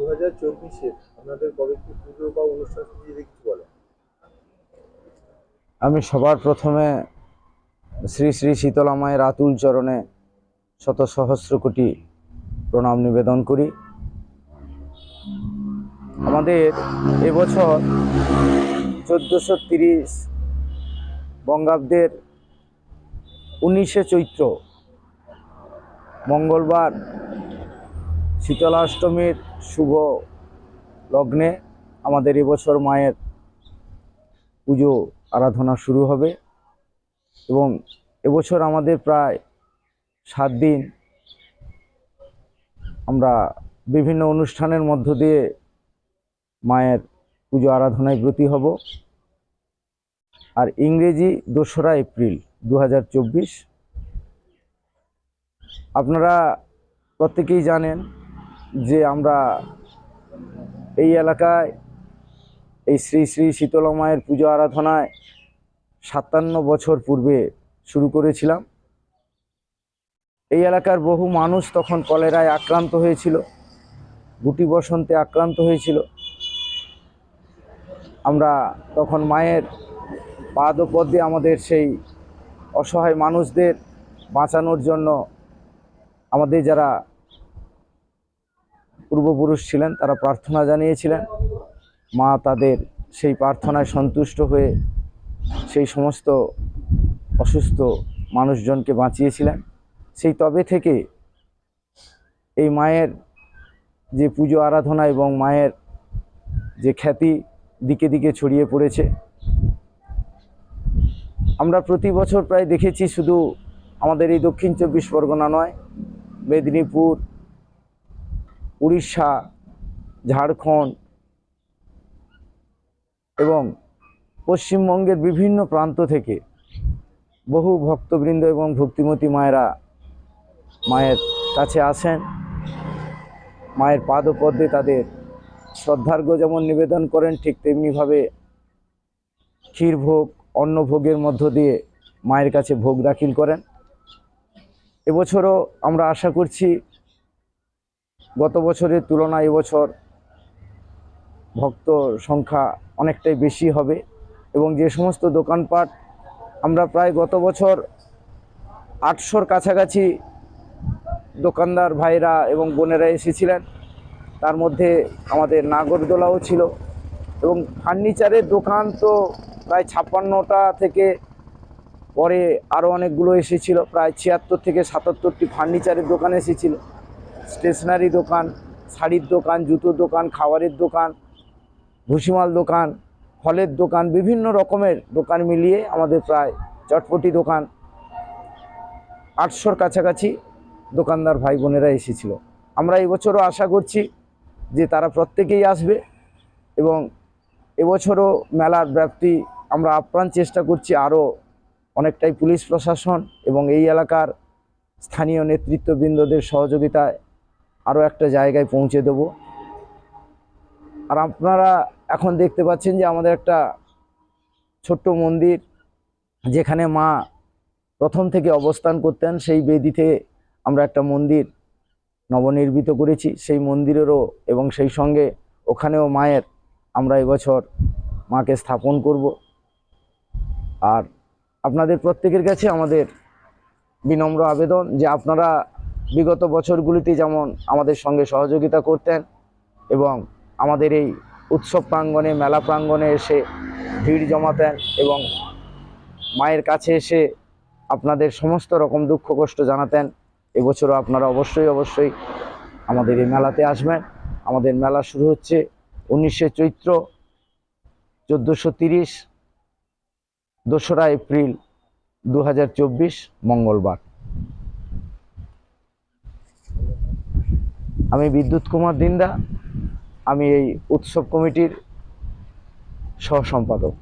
দু হাজার আপনাদের কবে কি পুজো বা অনুষ্ঠান কিছু বলেন? আমি সবার প্রথমে শ্রী শ্রী শীতলা মায়ের আতুল চরণে শত সহস্র কোটি প্রণাম নিবেদন করি। আমাদের এবছর চোদ্দোশো তিরিশ বঙ্গাব্দের উনিশে চৈত্র মঙ্গলবার শীতলাষ্টমীর শুভ লগ্নে আমাদের এবছর মায়ের পুজো, আরাধনা শুরু হবে এবং এবছর আমাদের প্রায় সাত দিন আমরা বিভিন্ন অনুষ্ঠানের মধ্য দিয়ে মায়ের পুজো, আরাধনায় ব্রতী হব। আর ইংরেজি দোসরা এপ্রিল দু হাজার চব্বিশ। আপনারা প্রত্যেকেই জানেন যে আমরা এই এলাকায় এই শ্রী শ্রী শীতলা মায়ের পুজো আরাধনায় সাতান্ন বছর পূর্বে শুরু করেছিলাম। এই এলাকার বহু মানুষ তখন কলেরায় আক্রান্ত হয়েছিল, গুটি বসন্তে আক্রান্ত হয়েছিল। আমরা তখন মায়ের পাদপদ্মে আমাদের সেই অসহায় মানুষদের বাঁচানোর জন্য আমাদের যারা পূর্বপুরুষ ছিলেন, তারা প্রার্থনা জানিয়েছিলেন। মা তাদের সেই প্রার্থনায় সন্তুষ্ট হয়ে সেই সমস্ত অসুস্থ মানুষজনকে বাঁচিয়েছিলেন। সেই তবে থেকে এই মায়ের যে পুজো আরাধনা এবং মায়ের যে খ্যাতি দিকে দিকে ছড়িয়ে পড়েছে। আমরা প্রতি বছর প্রায় দেখেছি শুধু আমাদের এই দক্ষিণ চব্বিশ পরগনা নয়, মেদিনীপুর উড়িষ্যা, ঝাড়খণ্ড এবং পশ্চিমবঙ্গের বিভিন্ন প্রান্ত থেকে বহু ভক্তবৃন্দ এবং ভক্তিমতী মায়েরা মায়ের কাছে আসেন। মায়ের পাদপদ্মে তাদের শ্রদ্ধার্ঘ্য যেমন নিবেদন করেন, ঠিক তেমনিভাবে ক্ষীরভোগ, অন্নভোগের মধ্য দিয়ে মায়ের কাছে ভোগ দাখিল করেন। এবছরও আমরা আশা করছি গত বছরের তুলনায় এবছর ভক্ত সংখ্যা অনেকটাই বেশি হবে এবং যে সমস্ত দোকানপাট আমরা প্রায় গত বছর আটশোর কাছাকাছি দোকানদার ভাইরা এবং বোনেরা এসেছিলেন। তার মধ্যে আমাদের নাগরদোলাও ছিল এবং ফার্নিচারের দোকান তো প্রায় ছাপ্পান্নটা থেকে পরে আরও অনেকগুলো এসেছিল, প্রায় ছিয়াত্তর থেকে সাতাত্তরটি ফার্নিচারের দোকান এসেছিল। স্টেশনারি দোকান, শাড়ির দোকান, জুতোর দোকান, খাবারের দোকান, ভুসিমাল দোকান, ফলের দোকান, বিভিন্ন রকমের দোকান মিলিয়ে আমাদের প্রায় চটপটি দোকান। আটশোর কাছাকাছি দোকানদার ভাই বোনেরা এসেছিল। আমরা এবছরও আশা করছি যে তারা প্রত্যেকেই আসবে এবং এবছরও মেলার ব্যাপ্তি আমরা আপ্রাণ চেষ্টা করছি আরও অনেকটাই পুলিশ প্রশাসন এবং এই এলাকার স্থানীয় নেতৃত্ববৃন্দদের সহযোগিতায় আরও একটা জায়গায় পৌঁছে দেব। আর আপনারা এখন দেখতে পাচ্ছেন যে আমাদের একটা ছোট্ট মন্দির, যেখানে মা প্রথম থেকে অবস্থান করতেন, সেই বেদিতে আমরা একটা মন্দির নবনির্মিত করেছি। সেই মন্দিরেরও এবং সেই সঙ্গে ওখানেও মায়ের আমরা এবছর মাকে স্থাপন করব। আর আপনাদের প্রত্যেকের কাছে আমাদের বিনম্র আবেদন যে আপনারা বিগত বছরগুলিতে যেমন আমাদের সঙ্গে সহযোগিতা করতেন এবং আমাদের এই উৎসব প্রাঙ্গণে, মেলা প্রাঙ্গণে এসে ভিড় জমাতেন এবং মায়ের কাছে এসে আপনাদের সমস্ত রকম দুঃখ, কষ্ট জানাতেন, এবছরও আপনারা অবশ্যই অবশ্যই আমাদের এই মেলাতে আসবেন। আমাদের মেলা শুরু হচ্ছে উনিশে চৈত্র, চোদ্দোশো তিরিশ, দোসরা এপ্রিল দু হাজার চব্বিশ, মঙ্গলবার। আমি বিদ্যুৎ কুমার দিন্দা আমি এই উৎসব কমিটির সহ সম্পাদক